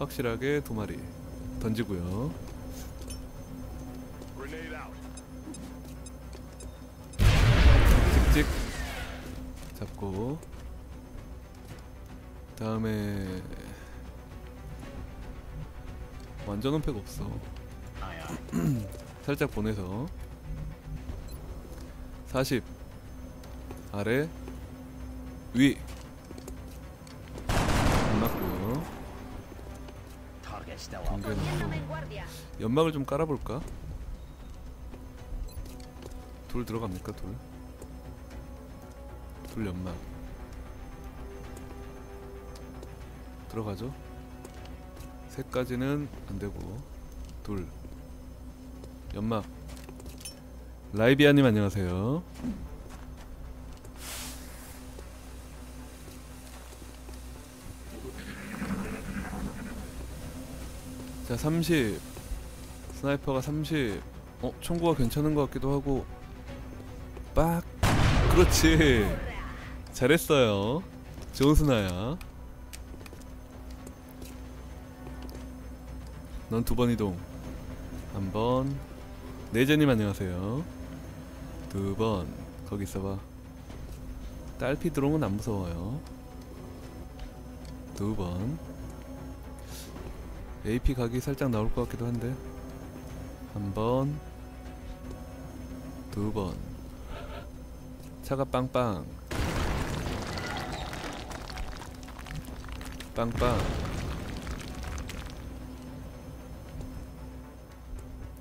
확실하게 두 마리 던지고요. 찍찍 잡고 다음에 완전 은폐가 없어. 살짝 보내서 40 아래 위 연막을 좀 깔아볼까? 돌 들어갑니까 돌? 돌 연막 들어가죠? 세까지는 안되고 돌 연막 라이비아님 안녕하세요 자30 스나이퍼가 30 어? 총구가 괜찮은 것 같기도 하고. 빡. 그렇지. 잘했어요. 좋은 스나야. 넌 두 번 이동. 한번. 네제님 안녕하세요. 두 번. 거기 있어봐. 딸피 드롱은 안 무서워요. 두번. AP 각이 살짝 나올 것 같기도 한데 한 번, 두 번. 차가 빵빵. 빵빵.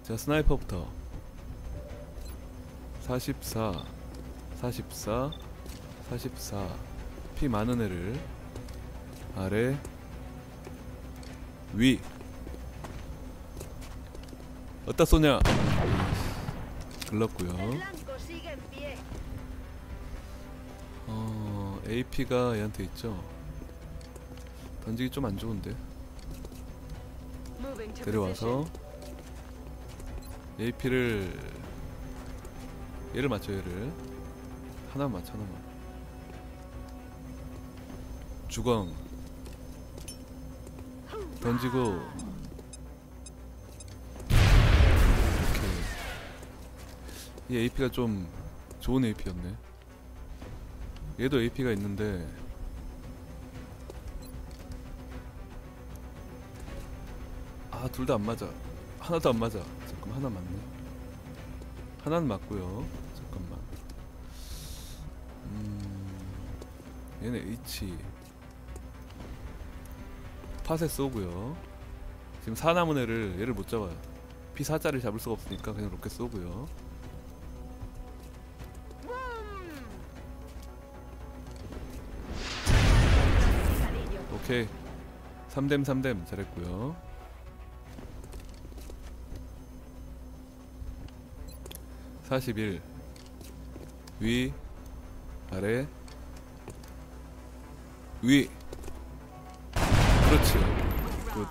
자, 스나이퍼부터. 44, 44, 44. 피 많은 애를 아래, 위. 어디다 쏘냐? 글렀고요. 어, AP가 얘한테 있죠. 던지기 좀 안 좋은데. Moving to 데려와서 AP를 얘를 맞춰 얘를 하나 맞춰 하나만. 주광 던지고 이이 AP가 좀 좋은 AP였네. 얘도 AP가 있는데 아 둘 다 안 맞아. 하나도 안 맞아. 잠깐 하나 맞네. 하나는 맞고요. 잠깐만. 음 얘네 H. 팟에 쏘고요. 지금 애를 얘를 못 잡아요. P4짜리 잡을 수가 없으니까 그냥 로켓 쏘고요 오케이 3댐 3댐 잘했고요. (41) 위 아래 위. 그렇지 굿.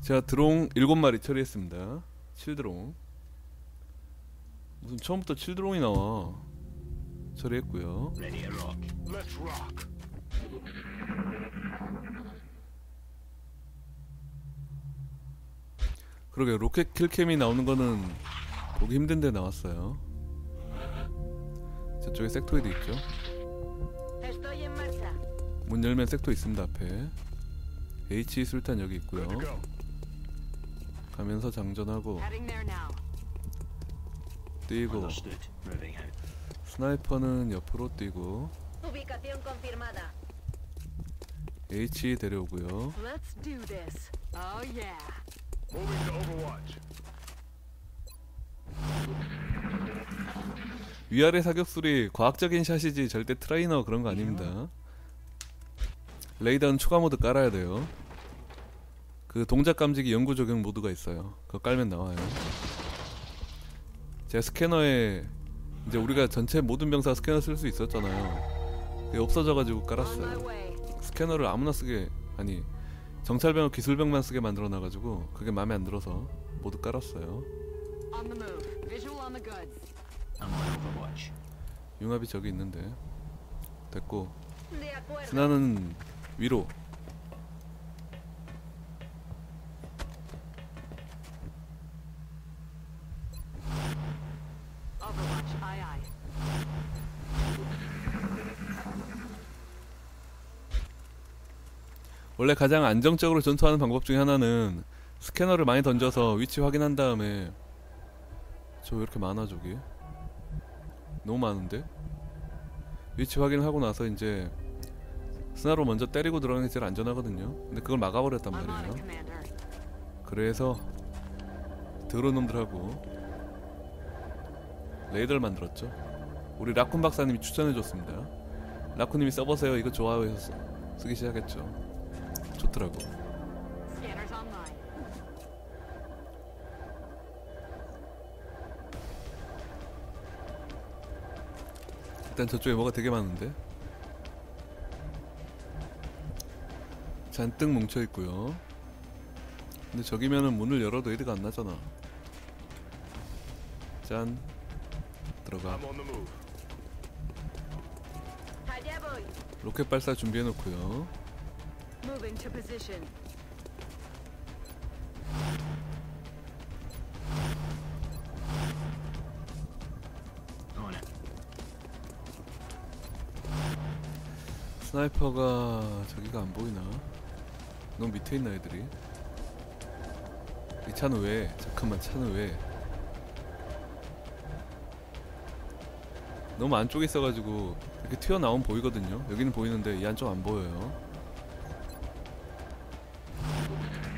제가 드롱 7마리 처리했습니다. 7드롱. 무슨 처음부터 7드롱이 나와. 처리했고요 그러게 로켓 킬캠이 나오는 거는 보기 힘든데 나왔어요. 저쪽에 섹토이드 있죠. 문 열면 섹토 있습니다 앞에. H 술탄 여기 있고요. Good to go. 가면서 장전하고. 뛰고. 스나이퍼는 옆으로 뛰고. H 데려오고요. Moving to Overwatch. 위아래 사격술이 과학적인 샷이지 절대 트레이너 그런 거 아닙니다. 레이더는 추가 모드 깔아야 돼요. 그 동작 감지기 연구 적용 모드가 있어요. 그거 깔면 나와요. 제 스캐너에 이제 우리가 전체 모든 병사 스캐너 쓸 수 있었잖아요. 그게 없어져가지고 깔았어요. 스캐너를 아무나 쓰게 아니 정찰병을 기술병만 쓰게 만들어 놔가지고 그게 마음에 안 들어서 모두 깔았어요. 융합이 저기 있는데. 됐고. 스나는 위로 원래 가장 안정적으로 전투하는 방법 중에 하나는 스캐너를 많이 던져서 위치 확인한 다음에 저 왜 이렇게 많아 저기? 너무 많은데? 위치 확인을 하고 나서 이제 스나로 먼저 때리고 들어가는 게 제일 안전하거든요. 근데 그걸 막아버렸단 말이에요. 그래서 더러운 놈들하고 레이더를 만들었죠. 우리 라쿤 박사님이 추천해줬습니다. 라쿤님이 써보세요. 이거 좋아요 해서 쓰- 쓰기 시작했죠 online. 일단 저쪽에 뭐가 되게 많은데? 잔뜩 뭉쳐 있고요. 근데 저기면은 문을 열어도 애드가 안 나잖아. 짠. 들어가. 로켓 발사 준비해 놓고요 Moving to position. On it. 스나이퍼가 저기가 안 보이나? 너무 밑에 있나 애들이? 이 차는 왜? 잠깐만 차는 왜? 너무 안쪽에 있어가지고 이렇게 튀어나온 보이거든요. 여기는 보이는데 이 안쪽 안 보여요.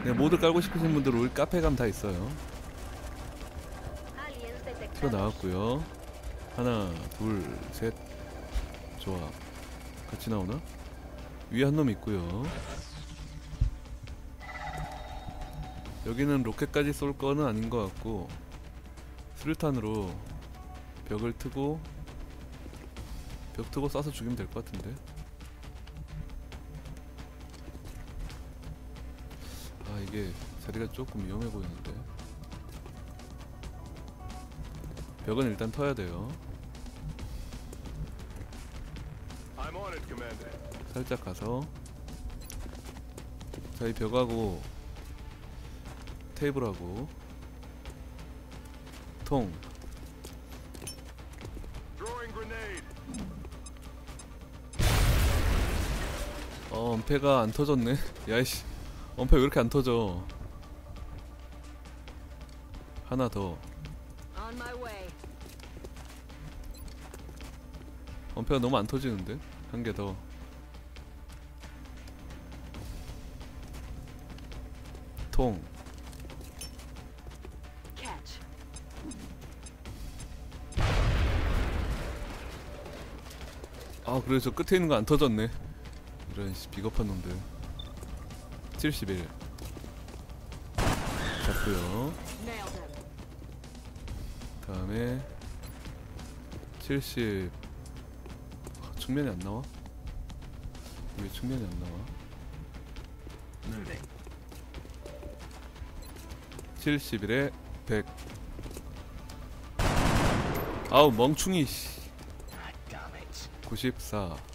네, 모드 깔고 싶으신 분들은 우리 카페 가면 다 있어요. 튀어나왔고요. 하나, 둘, 셋. 좋아. 같이 나오나? 위에 한 놈 있고요. 여기는 로켓까지 쏠 거는 아닌 것 같고 수류탄으로 벽을 트고 벽 트고 쏴서 죽이면 될 것 같은데. 이게 자리가 조금 위험해 보이는데. 벽은 일단 터야 돼요. 살짝 가서 자 이 벽하고 테이블하고 통. 어, 엄폐가 안 터졌네. 야이씨, 엄폐 왜 이렇게 안 터져? 하나 더. 엄폐가 너무 안 터지는데? 한 개 더. 통. 아, 그래 저 끝에 있는 거 안 터졌네. 이런 씨 비겁한 놈들. 71. 잡고요. 다음에 70 아, 측면이 안 나와? 왜 측면이 안 나와? Moving. 71에 100 아우 멍충이 씨. Ah, damn it. 94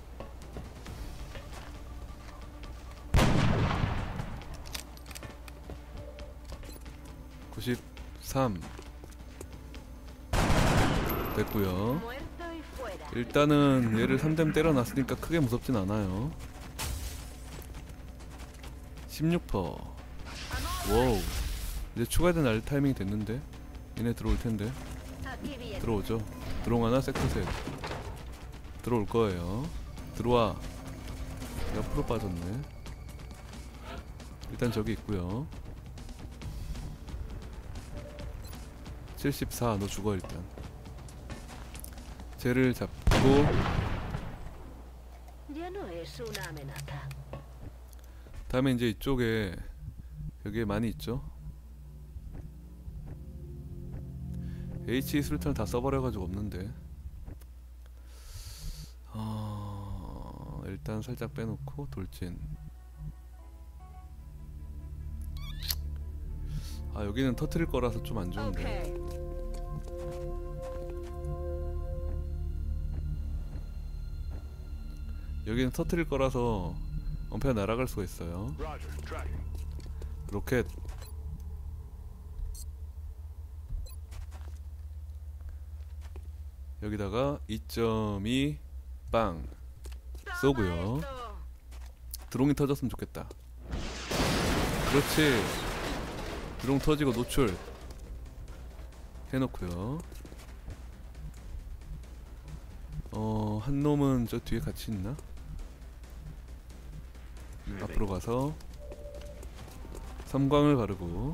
93 됐고요. 일단은 얘를 3댐 때려놨으니까 크게 무섭진 않아요. 16퍼. 와우. 이제 추가된 날 타이밍이 됐는데? 얘네 들어올 텐데. Aquí viene. 들어오죠. 하나 세트셋. 들어올 거예요. 들어와. 옆으로 빠졌네. 일단 저기 있고요 74 너 죽어 일단. 쟤를 잡고. 다음에 이제 이쪽에 여기에 많이 있죠? H 수류탄을 다 써버려가지고 없는데. 어... 일단 살짝 빼놓고 돌진. 아 여기는 터트릴 거라서 좀 안 좋은데 여기는 터트릴 거라서 엄폐가 날아갈 수가 있어요. 로켓. 여기다가 2.2 빵. 쏘고요. 드롱이 터졌으면 좋겠다. 그렇지. 드론 터지고 노출. 해놓고요. 어, 한 놈은 저 뒤에 같이 있나? Moving. 앞으로 가서 섬광을 바르고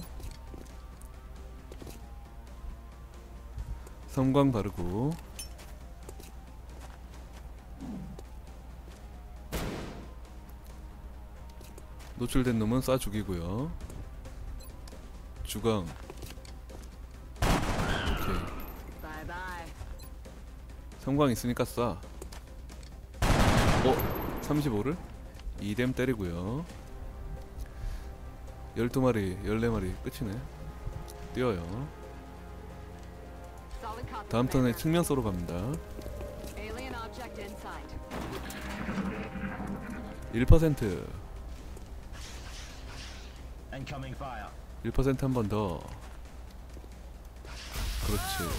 섬광 바르고 노출된 놈은 쏴 죽이고요 주광 오케이. 섬광 있으니까 쏴 어? 35를? 2뎀 때리고요 12마리 14마리 끝이네 뛰어요. 다음 턴에 Commander. 측면 쏘러 갑니다 Alien object in sight. 1% Incoming fire. 1%한 번 더. 그렇지.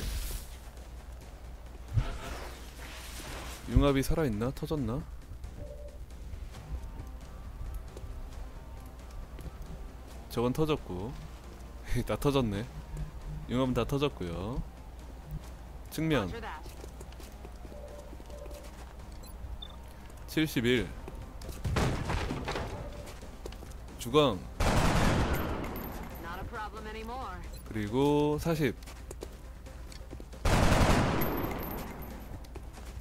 융합이 살아있나? 터졌나? 저건 터졌고. 다 터졌네. 융합은 다 터졌고요. 측면 Roger that. 71. 주광. 그리고 40.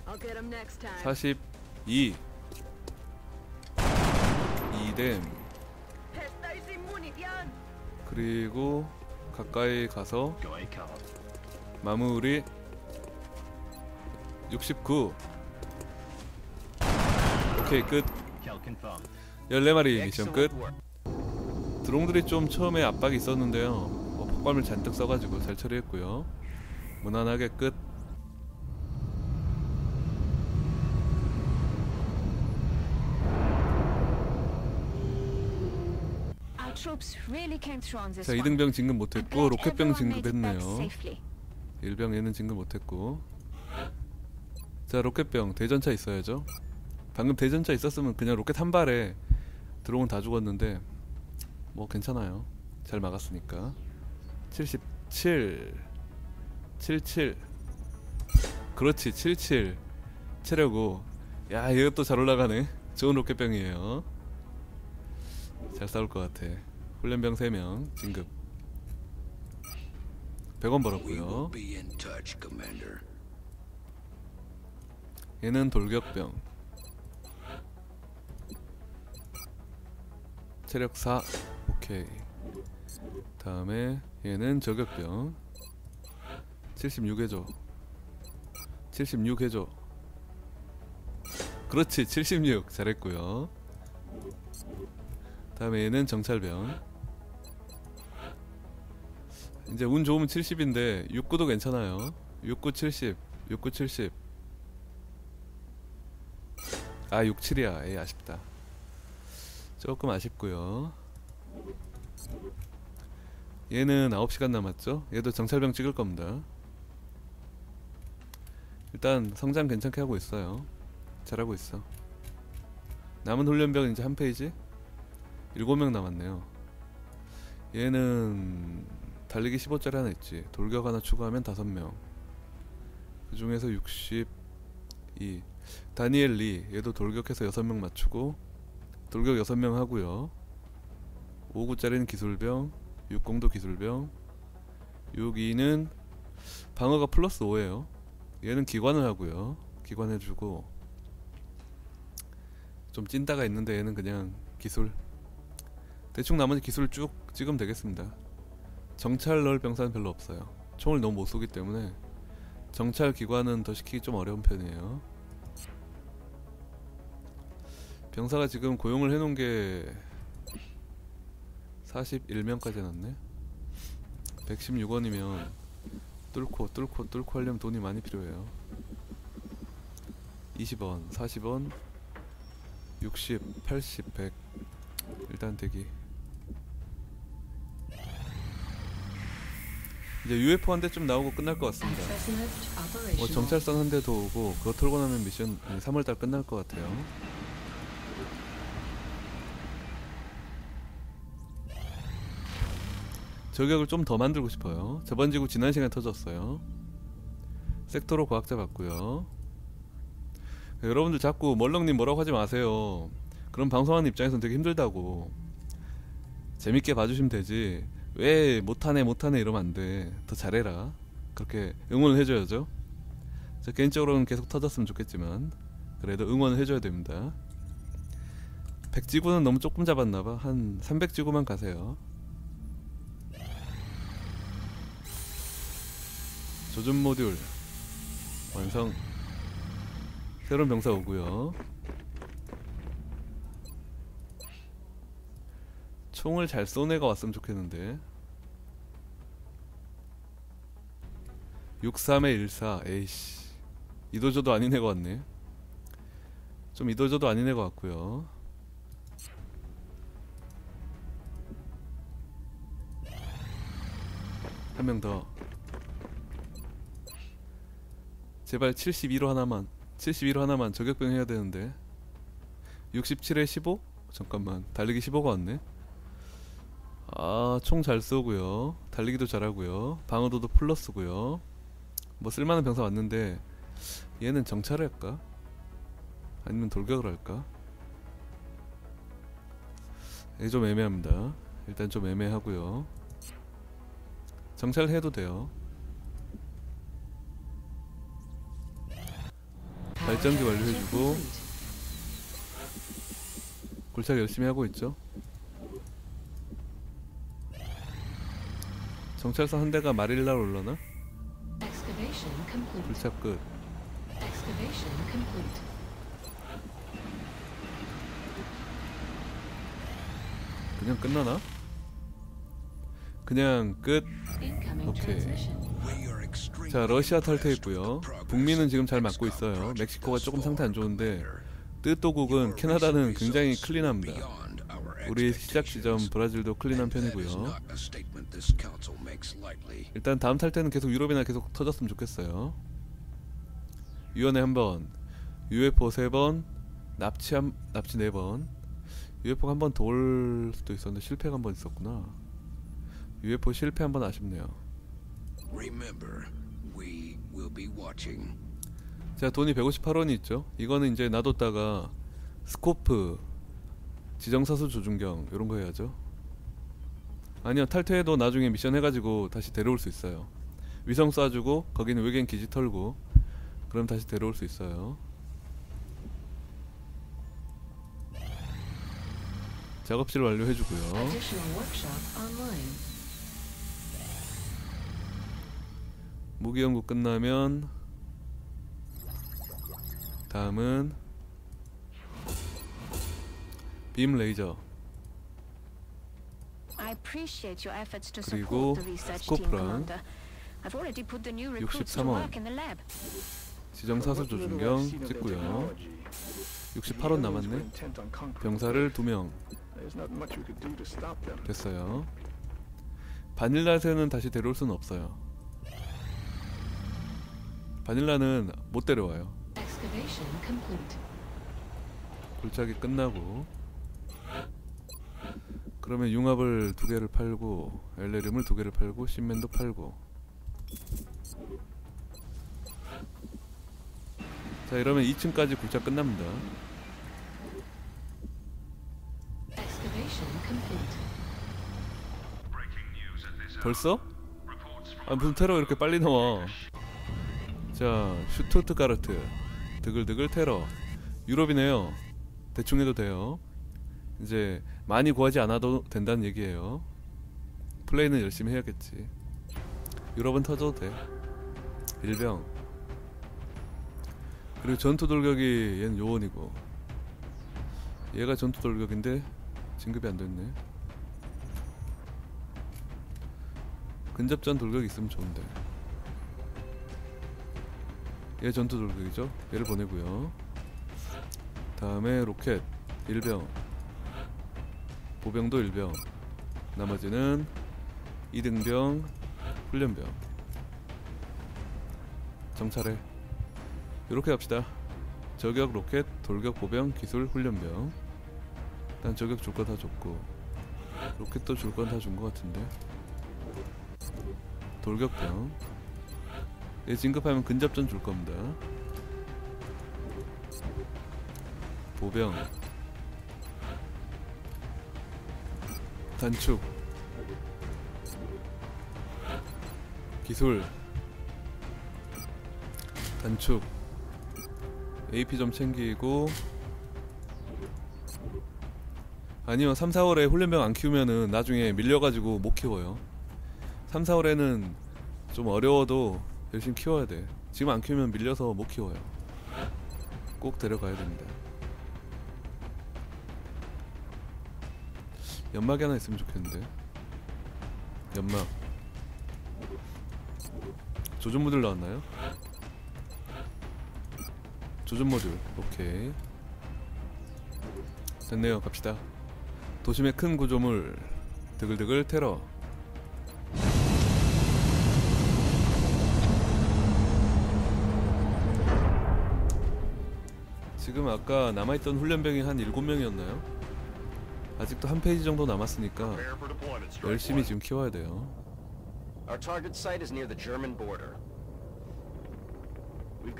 I'll get him next time. 42 2뎀 Estoy sin munición. 그리고 가까이 가서. 마무리 69 오케이 끝 Kill confirmed. 14마리 미션 끝. 드롱들이 좀 처음에 압박이 있었는데요 뭐 폭발물 잔뜩 써가지고 잘 처리했고요 무난하게 끝 자, one. 2등병 진급 못했고 로켓병 진급했네요. safely. 일병 얘는 진급 못했고. 자 로켓병 대전차 있어야죠. 방금 대전차 있었으면 그냥 로켓 한 발에 드론 다 죽었는데 뭐 괜찮아요. 잘 막았으니까. 77 77 그렇지 77 체력 5야 이것도 잘 올라가네. 좋은 로켓병이에요. 잘 싸울 것 같아 훈련병 3명 진급. 100원 We will 벌었고요. 얘는 돌격병. 체력 4 오케이. 다음에 얘는 저격병. 76 해줘 76 해줘 그렇지 76 잘했고요. 다음에 얘는 정찰병 이제 운 좋으면 70인데 69도 괜찮아요. 69 70 69 70 아 67이야. 에이 아쉽다. 조금 아쉽고요. 얘는 9시간 남았죠? 얘도 정찰병 찍을 겁니다. 일단 성장 괜찮게 하고 있어요. 잘하고 있어. 남은 훈련병 이제 한 페이지? 7명 남았네요. 얘는 달리기 15짜리 하나 있지. 돌격 하나 추가하면 5명. 그 중에서 62 다니엘 리. 얘도 돌격해서 6명 맞추고 돌격 6명 하고요. 59짜리는 기술병 60도 기술병 62는 방어가 플러스 5에요. 얘는 기관을 하고요. 기관 해주고 좀 찐따가 있는데 얘는 그냥 기술. 대충 나머지 기술 쭉 찍으면 되겠습니다 정찰 넣을 병사는 별로 없어요. 총을 너무 못 쏘기 때문에 정찰 기관은 더 시키기 좀 어려운 편이에요. 병사가 지금 고용을 해놓은 게 41명까지 해놨네. 116원이면 뚫고 뚫고 뚫고 하려면 돈이 많이 필요해요. 20원 40원 60 80 100 일단 대기 이제 UFO 한 대쯤 나오고 끝날 것 같습니다 뭐 정찰선 한대더 오고 그거 털고 나면 미션 3월달 끝날 것 같아요 저격을 좀 더 만들고 싶어요. 저번 지구 지난 시간에 터졌어요. 섹터로 과학자 받고요. 여러분들 자꾸 멀렁님 뭐라고 하지 마세요. 그럼 방송하는 입장에서는 되게 힘들다고. 재밌게 봐주시면 되지. 왜 못하네 못하네 이러면 안 돼. 더 잘해라. 그렇게 응원을 해줘야죠. 저 개인적으로는 계속 터졌으면 좋겠지만 그래도 응원을 해줘야 됩니다. 100지구는 너무 조금 잡았나봐. 한 300지구만 가세요. 조준 모듈 완성. 새로운 병사 오고요. 총을 잘쏜 애가 왔으면 좋겠는데. 63에 14 에이씨. 이도저도 아닌 애가 왔네. 좀 이도저도 아닌 애가 왔고요. 한 명 더. 제발 71호 하나만 71호 하나만 저격병 해야 되는데. 67에 15? 잠깐만 달리기 15가 왔네 아 총 잘 쏘고요. 달리기도 잘하고요. 방어도도 플러스고요. 뭐 쓸만한 병사 왔는데 얘는 정찰을 할까? 아니면 돌격을 할까? 이게 좀 애매합니다. 일단 좀 애매하고요. 정찰해도 돼요. 발전기 완료해주고 골착 열심히 하고 있죠 정찰선 한 대가 마릴라로 올라나? 골착 끝. 그냥 끝나나? 그냥 끝. Extremely 자 러시아 탈퇴했고요. 북미는 지금 잘 맞고 있어요. 멕시코가 조금 상태 안 좋은데 Your 캐나다는 굉장히 클린합니다. 우리 시작 지점. 브라질도 클린한 편이고요. 일단 다음 탈퇴는 계속 유럽이나 계속 터졌으면 좋겠어요. 위원회 한 번, UFO 세 번, 납치 한 납치 네 번. UFO 한번돌 수도 있었는데 실패가 한 번 있었구나. UFO 실패 한 번 아쉽네요. Remember, we will be watching. 자 돈이 158원이 있죠 이거는 이제 놔뒀다가 스코프 지정사수 조준경 이런 거 해야죠 아니요 탈퇴해도 나중에 미션 해가지고 다시 데려올 수 있어요. 위성 쏴주고 거기는 외계인 기지 털고 그럼 다시 데려올 수 있어요. 작업실 완료해주고요. 무기 연구 끝나면 다음은 빔 레이저 그리고 support the research team, 스코프랑 Commander. I've already put the new recruits to 63원. work in the lab. 지정사수 조준경 찍고요 68원 남았네 병사를 2명 됐어요 바닐라새는 다시 데려올 수는 없어요 바닐라는 못 데려와요. 골짜기 끝나고 그러면 융합을 두 개를 팔고 엘레름을 두 개를 팔고 신맨도 팔고. 자 이러면 2층까지 굴착 끝납니다. 벌써? 아 무슨 테러 이렇게 빨리 나와? 자 슈투트가르트. 드글드글 테러. 유럽이네요. 대충 해도 돼요. 이제 많이 구하지 않아도 된다는 얘기예요. 플레이는 열심히 해야겠지. 유럽은 터져도 돼. 일병. 그리고 전투 돌격이 얘는 요원이고. 얘가 전투 돌격인데 진급이 안 됐네. 근접전 돌격이 있으면 좋은데. 얘 전투 돌격이죠? 얘를 보내고요. 다음에 로켓. 일병 보병도 일병 나머지는 이등병 훈련병. 정찰해. 이렇게 합시다. 저격 로켓 돌격 보병 기술 훈련병. 일단 저격 줄 거 다 줬고 로켓도 줄 건 다 준 거 같은데. 돌격병. 얘 진급하면 근접전 줄 겁니다. 보병 단축. 기술. 단축. AP 좀 챙기고. 아니면 3, 4월에 훈련병 안 키우면은 나중에 밀려가지고 못 키워요. 3, 4월에는 좀 어려워도 열심히 키워야 돼. 지금 안 키우면 밀려서 못 키워요. 꼭 데려가야 됩니다 연막이 하나 있으면 좋겠는데. 연막. 조준 모듈 나왔나요? 조준 모듈. 오케이. 됐네요. 갑시다. 도심의 큰 구조물. 드글드글 테러. 지금 아까 남아있던 훈련병이 한 7명이었나요? 아직도 한 페이지 정도 남았으니까 열심히. 지금 키워야 돼요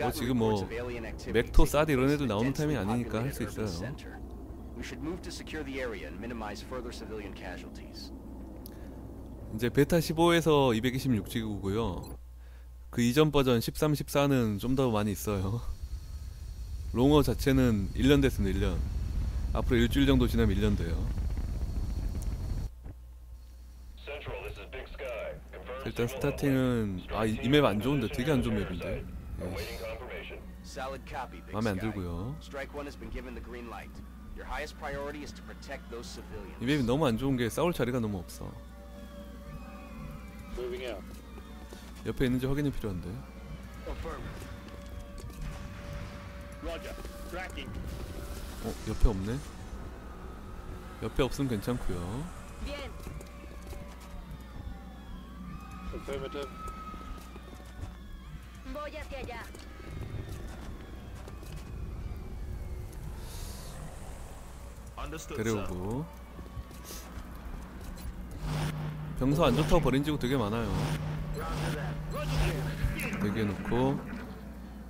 뭐 지금 뭐 맥토, 사드 이런 애들 나오는 타이밍 아니니까 할 수 있어요. 이제 베타 15에서 226지구고요. 그 이전 버전 13, 14는 좀 더 많이 있어요. 롱어 자체는 1년 됐습니다. 1년. 앞으로 일주일 정도 지나면 1년 돼요. 일단 스타팅은 아 이 맵 안 좋은데 되게 안 좋은 맵인데. 예, 마음에 안. 들고요. 이 맵이 너무 안 좋은 게 싸울 자리가 너무 없어. 옆에 있는지 확인이 필요한데. 어 옆에 없네. 옆에 없으면 괜찮고요. 데려오고. 병서 안 좋다고 버린 지구 되게 많아요. 대기해놓고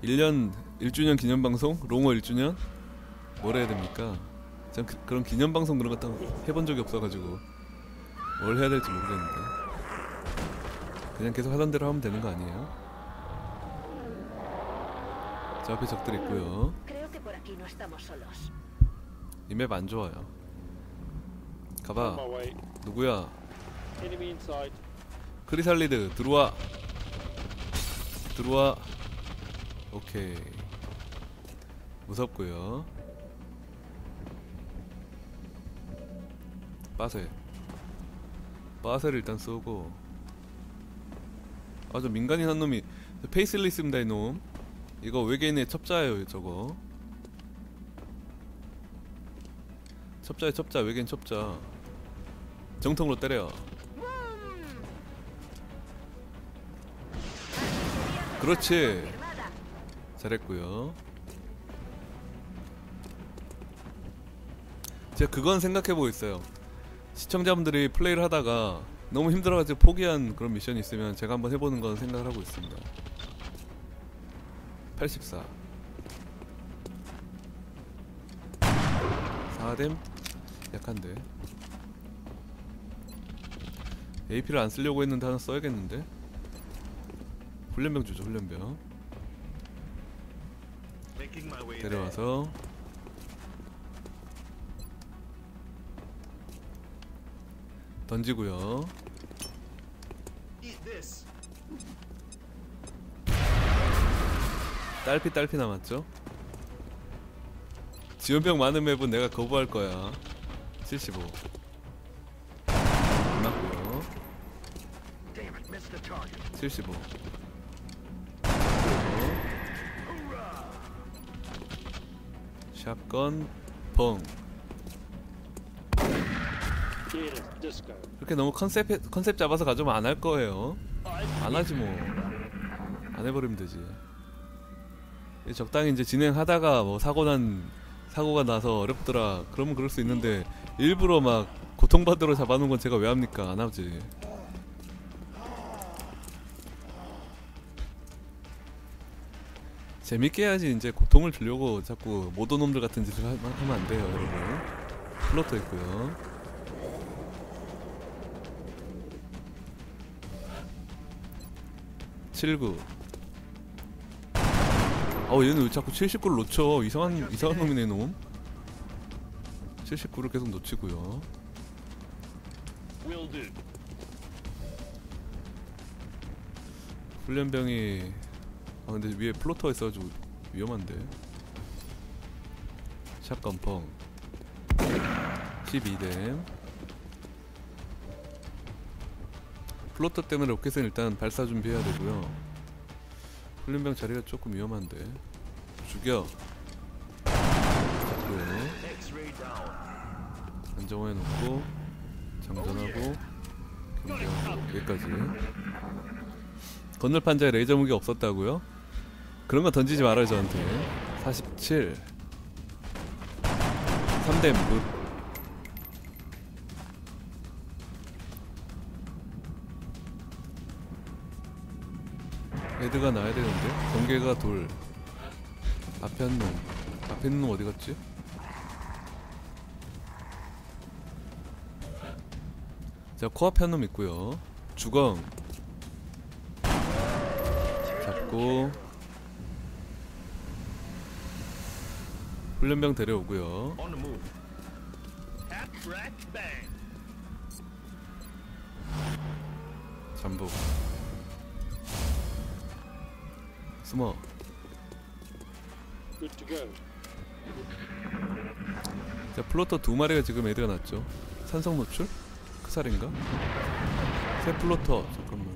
1년 1주년 기념 방송 롱어 1주년 뭘 해야 됩니까? 전 그, 그런 기념 방송 그런 것도 해본 적이 없어가지고 뭘 해야 될지 모르겠는데 그냥 계속 하던 대로 하면 되는 거 아니에요? 저 앞에 적들 있고요. 이 맵 안 좋아요. 가봐. 누구야? 크리살리드 들어와. 들어와. 오케이. 무섭고요. 빠세. 빠세를 일단 쏘고. 아저 민간인 한 놈이 페이슬리 있습니다 이놈. 이거 외계인의 첩자예요 저거. 첩자에 첩자 외계인 첩자. 정통으로 때려. 그렇지. 잘했고요. 제가 그건 생각해보고 있어요. 시청자분들이 플레이를 하다가 너무 힘들어가지고 포기한 그런 미션이 있으면 제가 한번 해보는 건 생각을 하고 있습니다. 84 4뎀 약한데. AP를 안 쓰려고 했는데 하나 써야겠는데? 훈련병 주죠 훈련병. 데려와서 던지고요. 딸피 딸피 남았죠? 지원병 많은 맵은 내가 거부할 거야. 75. 안 맞고요. 75. 샷건 펑. 그렇게 너무 컨셉 컨셉 잡아서 가져오면 안 할 거예요. 안 하지 뭐. 안 해버리면 되지. 적당히 이제 진행하다가 뭐 사고 난 사고가 나서 어렵더라. 그러면 그럴 수 있는데 일부러 막 고통받으러 잡아놓은 건 제가 왜 합니까? 안 하지. 재밌게 해야지 이제 고통을 주려고 자꾸 모던 놈들 같은 짓을 하면 안 돼요, 여러분. 플로터 있고요. 칠구. 어 얘는 왜 자꾸 79를 놓쳐? 이상한 이상한 놈이네 놈. 79를 계속 놓치고요. 훈련병이 아 근데 위에 플로터가 있어가지고 위험한데. 샷건 펑. 12댐 플로터 때문에 로켓은 일단 발사 준비해야 되고요. 훈련병 자리가 조금 위험한데. 죽여. 잡고요 X-ray down. 안정화해 놓고 장전하고 경계하고 여기까지. 건널 판자에 레이저 무기 없었다고요? 그런 거 던지지 말아요 저한테. 47 3댐 굿 헤드가 나야 되는데? 경계가 돌. 앞에 한 놈. 앞에 있는 놈 어디 갔지? 자 코앞에 한 놈 있고요. 주광. 잡고. 훈련병 데려오고요. 잠복 숨어. 자 플로터 두 마리가 지금 애드가 났죠. 산성 노출? 크살인가? 새 플로터 잠깐만.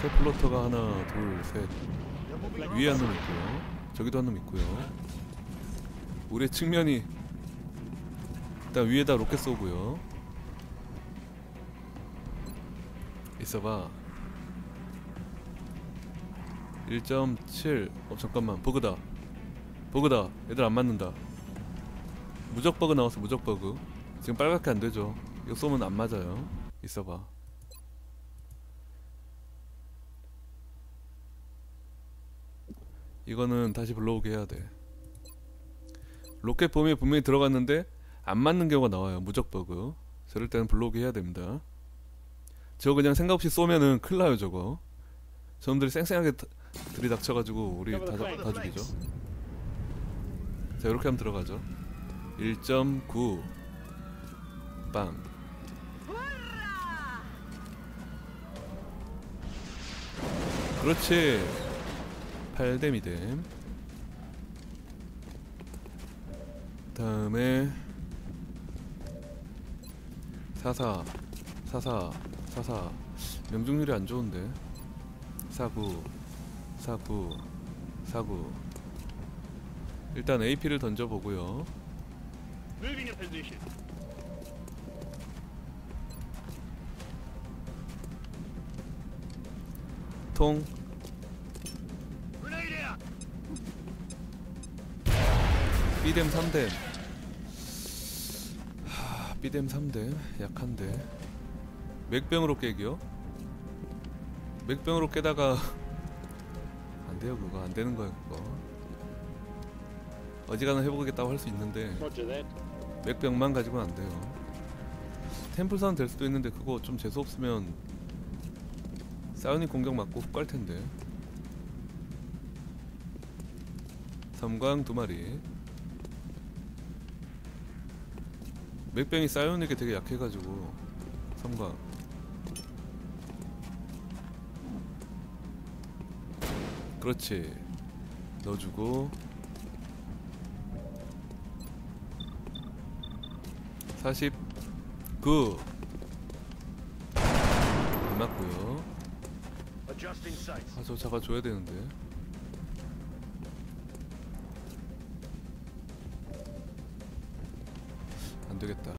새 플로터가 하나 둘셋. 위에 한 놈 있고요. 저기도 한 놈 있고요. 우리의 측면이 일단 위에다 로켓 쏘고요. 있어봐 1.7 어 잠깐만. 버그다. 버그다. 애들 안 맞는다. 무적 버그 나왔어 무적 버그. 지금 빨갛게 안 되죠. 이거 쏘면 안 맞아요. 있어봐. 이거는 다시 불러오게 해야 돼. 로켓 봄이 분명히 들어갔는데 안 맞는 경우가 나와요. 무적 버그. 저럴 때는 불러오게 해야 됩니다. 저거 그냥 생각 없이 쏘면은 큰일 나요 저거. 저놈들이 쌩쌩하게 다- 들이닥쳐가지고 우리 다, 잡- 다 죽이죠. 자 이렇게 하면 들어가죠. 1.9 빵. 그렇지. 8댐 2댐. 다음에 44 44 44 명중률이 안 좋은데 49 49 49 일단 AP를 던져보고요. 통. B댐 3댐 하, B댐 3댐 약한데 맥병으로 깨기요? 맥병으로 깨다가 안 돼요 그거. 안 되는 거야 그거. 어지간한 해보겠다고 할 수 있는데 that. 맥병만 가지고는 안 돼요. 템플선 될 수도 있는데 그거 좀 재수 없으면 사이오닉 공격 맞고 훅갈 텐데. 섬광 두 마리. 맥병이 사이오닉에 되게 약해가지고 섬광 그렇지. 넣어주고. 49안 맞고요. Adjusting sights. 아저 잡아줘야 되는데. 안 되겠다